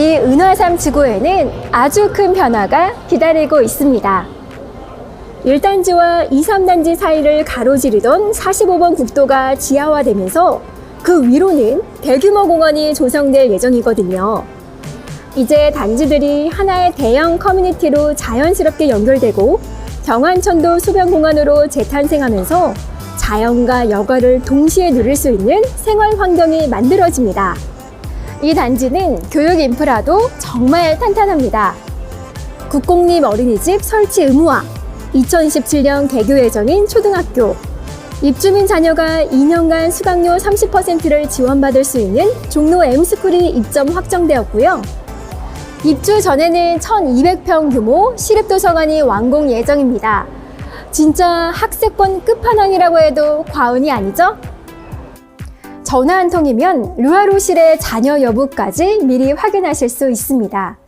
이 은화삼 지구에는 아주 큰 변화가 기다리고 있습니다. 1단지와 2, 3단지 사이를 가로지르던 45번 국도가 지하화되면서 그 위로는 대규모 공원이 조성될 예정이거든요. 이제 단지들이 하나의 대형 커뮤니티로 자연스럽게 연결되고 경안천도 수변공원으로 재탄생하면서 자연과 여가를 동시에 누릴 수 있는 생활 환경이 만들어집니다. 이 단지는 교육 인프라도 정말 탄탄합니다. 국공립 어린이집 설치 의무화, 2017년 개교 예정인 초등학교, 입주민 자녀가 2년간 수강료 30%를 지원받을 수 있는 종로 M스쿨이 입점 확정되었고요. 입주 전에는 1200평 규모 시립도서관이 완공 예정입니다. 진짜 학세권 끝판왕이라고 해도 과언이 아니죠? 전화 한 통이면 루아로실의 자녀 여부까지 미리 확인하실 수 있습니다.